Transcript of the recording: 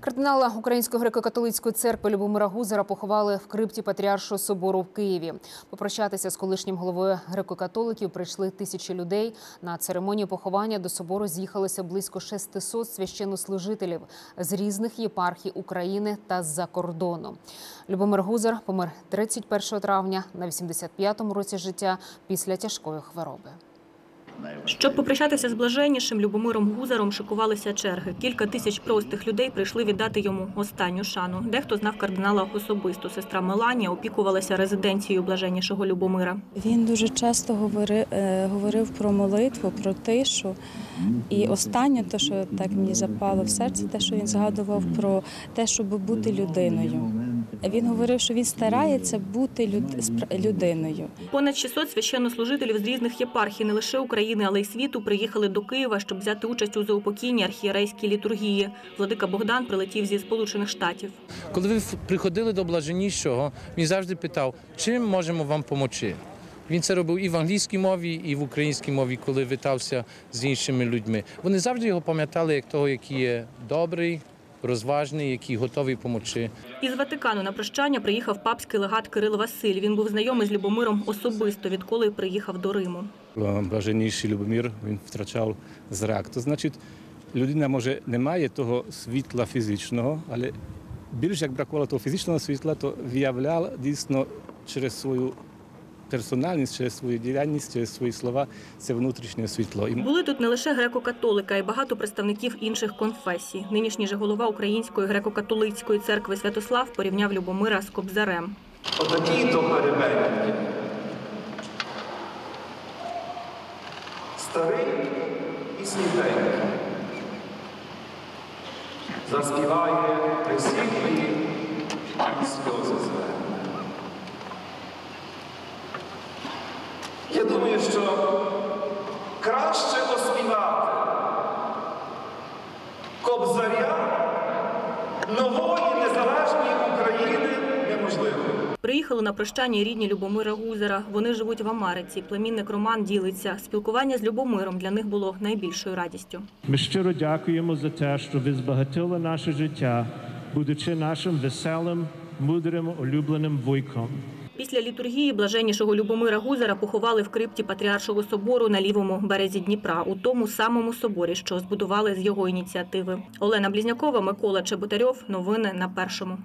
Кардинала Української греко-католицької церкви Любомира Гузера поховали в крипті Патріаршого собору в Києві. Попрощатися з колишнім головою греко-католиків прийшли тисячі людей. На церемонію поховання до собору з'їхалося близько 600 священнослужителів з різних єпархій України та з-за кордону. Любомир Гузер помер 31 травня на 85-му році життя після тяжкої хвороби. Щоб попрощатися з блаженнішим Любомиром Гузаром, шикувалися черги. Кілька тисяч простих людей прийшли віддати йому останню шану. Дехто знав кардинала особисто. Сестра Меланія опікувалася резиденцією блаженнішого Любомира. Він дуже часто говорив, говорив про молитву, про тишу. І останнє, те, що так мені запало в серце, те, що він згадував про те, щоб бути людиною. Він говорив, що він старається бути люд- людиною. Понад 600 священнослужителів з різних єпархій не лише України, але й світу приїхали до Києва, щоб взяти участь у заупокійній архієрейській літургії. Владика Богдан прилетів зі Сполучених Штатів. Коли ви приходили до блаженнішого, він завжди питав, чим можемо вам допомогти. Він це робив і в англійській мові, і в українській мові, коли вітався з іншими людьми. Вони завжди його пам'ятали як того, який є добрий, розважний, який готовий допомогти. Із Ватикану на прощання приїхав папський легат Кирил Василь. Він був знайомий з Любомиром особисто, відколи приїхав до Риму. блаженніший Любомир, він втрачав зрак. То значить, людина може не має того світла фізичного, але більш як бракувало того фізичного світла, то виявляв дійсно через свою персональність, через свою діяльність, через свої слова це внутрішнє світло. Були тут не лише греко-католики, а й багато представників інших конфесій. Нинішній же голова Української греко-католицької церкви Святослав порівняв Любомира з Кобзарем. Отакі то переменники. Старий і сніденький. Заспіває Я думаю, що краще оспівати кобзаря нової незалежної України неможливо. Приїхали на прощання рідні Любомира Гузера. Вони живуть в Америці. Племінник Роман ділиться. Спілкування з Любомиром для них було найбільшою радістю. Ми щиро дякуємо за те, що ви збагатили наше життя, будучи нашим веселим, мудрим, улюбленим вуйком. Після літургії блаженнішого Любомира Гузера поховали в крипті Патріаршого собору на лівому березі Дніпра, у тому самому соборі, що збудували з його ініціативи. Олена Блізнякова, Микола Чеботарьов. Новини на першому.